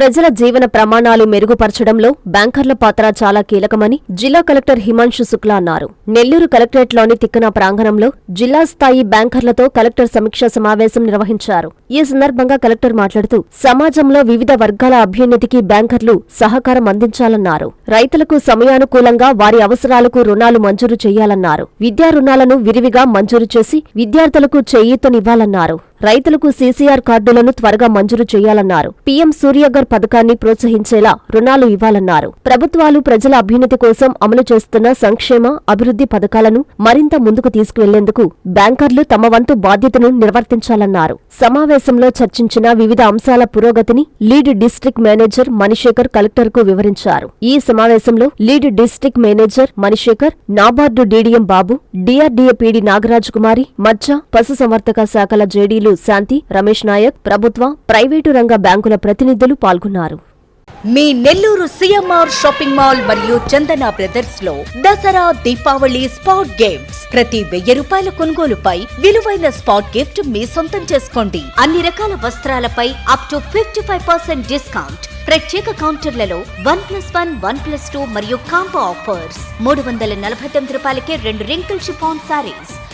ప్రజల జీవన ప్రమాణాలు మెరుగుపరచడంలో బ్యాంకర్ల పాత్ర చాలా కీలకమని జిల్లా కలెక్టర్ హిమాంశు శుక్లా అన్నారు. నెల్లూరు కలెక్టరేట్లోని తిక్కన ప్రాంగణంలో జిల్లా స్థాయి బ్యాంకర్లతో కలెక్టర్ సమీక్షా సమావేశం నిర్వహించారు. ఈ సందర్భంగా కలెక్టర్ మాట్లాడుతూ సమాజంలో వివిధ వర్గాల అభ్యున్నతికి బ్యాంకర్లు సహకారం అందించాలన్నారు. రైతులకు సమయానుకూలంగా వారి అవసరాలకు రుణాలు మంజూరు చేయాలన్నారు. విద్యా రుణాలను విరివిగా మంజూరు చేసి విద్యార్థులకు చేయూతనివ్వాలన్నారు. రైతులకు సీసీఆర్ కార్డులను త్వరగా మంజూరు చేయాలన్నారు. పీఎం సూర్యగర్ పథకాన్ని ప్రోత్సహించేలా రుణాలు ఇవ్వాలన్నారు. ప్రభుత్వాలు ప్రజల అభ్యున్నతి కోసం అమలు చేస్తున్న సంక్షేమ అభివృద్ధి పథకాలను మరింత ముందుకు తీసుకువెళ్ళేందుకు బ్యాంకర్లు తమ వంతు బాధ్యతను నిర్వర్తించాలన్నారు. సమావేశంలో చర్చించిన వివిధ అంశాల పురోగతిని లీడ్ డిస్ట్రిక్ట్ మేనేజర్ మణిశేఖర్ కలెక్టర్కు వివరించారు. ఈ సమావేశంలో lead district manager Manishekar NABARD DDM Babu DRDA PD Nagaraj Kumari మధ్య పశుసంవర్ధక శాఖల జేడీలు శాంతి రమేష్ నాయక్ ప్రభుత్వ ప్రైవేటు రంగ బ్యాంకుల ప్రతినిధులు పాల్గొన్నారు. మీ నెల్లూరు సిఎంఆర్ షాపింగ్ మాల్ మరియు చందన బ్రదర్స్లో దసరా దీపావళి స్పాట్ గేమ్స్. ప్రతి వెయ్యి రూపాయల కొనుగోలుపై విలువైన స్పాట్ గిఫ్ట్ మీ సొంతం చేసుకోండి. అన్ని రకాల వస్త్రాలపై up to fifty five percent discount ప్రత్యేక కౌంటర్లలో one plus one one plus two మరియు కాంబో ఆఫర్స్ మూడు వందల నలభై తొమ్మిది రూపాయలకే రెండు రింకిల్ షిఫాన్ సారీస్